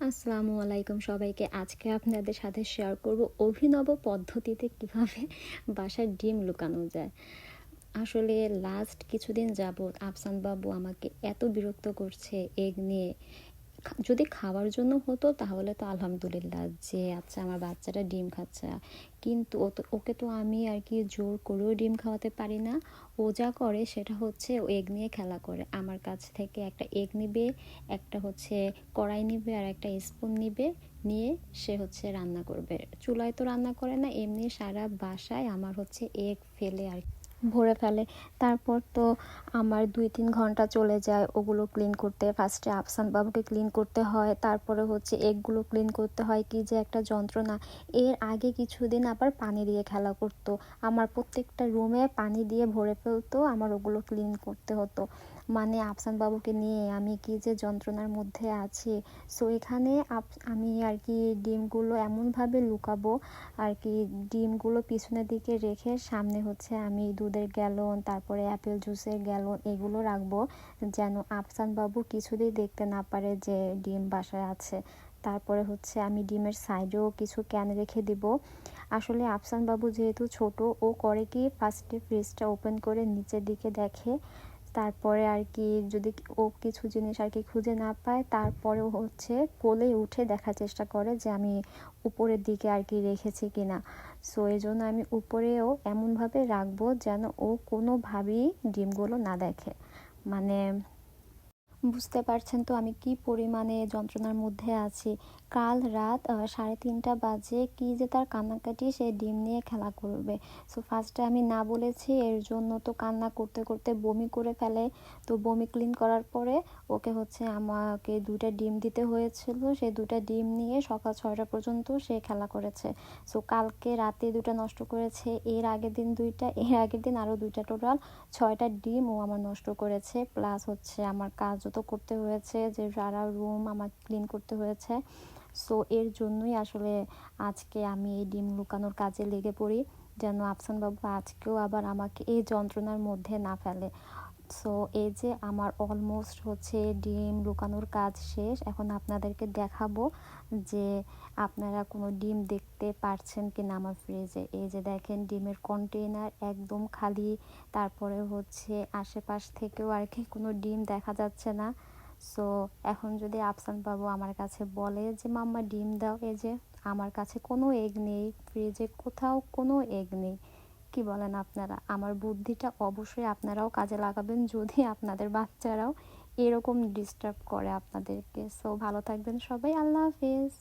আসসালামু আলাইকুম সবাইকে। আজকে আপনাদের সাথে শেয়ার করব অভিনব পদ্ধতিতে কীভাবে বাসায় ডিম লুকানো যায়। আসলে লাস্ট কিছুদিন যাবৎ আফসান বাবু আমাকে এত বিরক্ত করছে, এগ নিয়ে যদি খাওয়ার জন্য হতো তাহলে তো আলহামদুলিল্লাহ যে আচ্ছা আমার বাচ্চাটা ডিম খাচ্ছে। কিন্তু ওকে তো আমি আর কি জোর করেও ডিম খাওয়াতে পারি না। ও যা করে সেটা হচ্ছে ও এগ নিয়ে খেলা করে। আমার কাছ থেকে একটা এগ নিবে, একটা হচ্ছে কড়াই নিবে আর একটা স্পুন নিবে, নিয়ে সে হচ্ছে রান্না করবে। চুলায় তো রান্না করে না, এমনি সারা বাসায় আমার হচ্ছে এগ ফেলে আর ভরে ফেলে। তারপর তো আমার দুই তিন ঘণ্টা চলে যায় ওগুলো ক্লিন করতে। ফার্স্টে আফসান বাবুকে ক্লিন করতে হয়, তারপরে হচ্ছে এগগুলো ক্লিন করতে হয়, কি যে একটা যন্ত্রণা। এর আগে কিছুদিন আবার পানি দিয়ে খেলা করতো। আমার প্রত্যেকটা রুমে পানি দিয়ে ভরে ফেলতো, আমার ওগুলো ক্লিন করতে হতো। মানে আফসান বাবুকে নিয়ে আমি কি যে যন্ত্রণার মধ্যে আছি। সো এখানে আমি আর কি ডিমগুলো এমনভাবে লুকাবো, আর কি ডিমগুলো পিছনের দিকে রেখে সামনে হচ্ছে আমি দুধের গ্যালন, তারপরে অ্যাপেল জুসের গ্যালন এগুলো রাখব যেন আফসান বাবু কিছুতেই দেখতে না পারে যে ডিম বাসায় আছে। তারপরে হচ্ছে আমি ডিমের সাইডেও কিছু ক্যান রেখে দিব। আসলে আফসান বাবু যেহেতু ছোট, ও করে কি ফার্স্টে ফ্রিজটা ওপেন করে নিচের দিকে দেখে তারপরে আর কি যদি ও কিছু জিনিস আর কি খুঁজে না পায়, তারপরেও হচ্ছে কোলে উঠে দেখার চেষ্টা করে যে আমি উপরের দিকে আর কি রেখেছি কি না সো এই জন্য আমি উপরেও এমনভাবে রাখব যেন ও কোনোভাবেই ডিমগুলো না দেখে। মানে বুঝতে পারছেন তো আমি কি পরিমাণে যন্ত্রণার মধ্যে আছি? কাল রাত সাড়ে তিনটা বাজে কি যে তার কান্নাকাটি সে ডিম নিয়ে খেলা করবে। সো ফার্স্টে আমি না বলেছি, এর জন্য তো কান্না করতে করতে বমি করে ফেলে। তো বমি ক্লিন করার পরে ওকে হচ্ছে আমাকে দুইটা ডিম দিতে হয়েছিল। সেই দুটা ডিম নিয়ে সকাল ছয়টা পর্যন্ত সে খেলা করেছে। সো কালকে রাতে দুটা নষ্ট করেছে, এর আগের দিন দুইটা, এর আগের দিন আরও দুইটা টোটাল ছয়টা ডিম ও আমার নষ্ট করেছে। প্লাস হচ্ছে আমার কাজও তো করতে হয়েছে, যে সারা রুম আমার ক্লিন করতে হয়েছে। সো এর জন্যই আসলে আজকে আমি এই ডিম লুকানোর কাজে লেগে পড়ি, যেন আফসান বাবু আজকেও আবার আমাকে এই যন্ত্রণার মধ্যে না ফেলে। সো এই যে আমার অলমোস্ট হচ্ছে ডিম লুকানোর কাজ শেষ, এখন আপনাদেরকে দেখাবো যে আপনারা কোনো ডিম দেখতে পারছেন কি না আমার ফ্রিজে এই যে দেখেন, ডিমের কন্টেইনার একদম খালি, তারপরে হচ্ছে আশেপাশ থেকেও আর কি কোনো ডিম দেখা যাচ্ছে না। সো এখন যদি আফসান বাবু আমার কাছে বলে যে, মাম্মা, ডিম দাও। এই যে, আমার কাছে কোনো এগ নেই ফ্রিজে কোথাও কোনো এগ নেই। কি বলেন আপনারা? আমার বুদ্ধিটা অবশ্যই আপনারাও কাজে লাগাবেন, যদি আপনাদের বাচ্চারাও এরকম ডিস্টার্ব করে আপনাদেরকে। সো ভালো থাকবেন সবাই, আল্লাহ হাফেজ।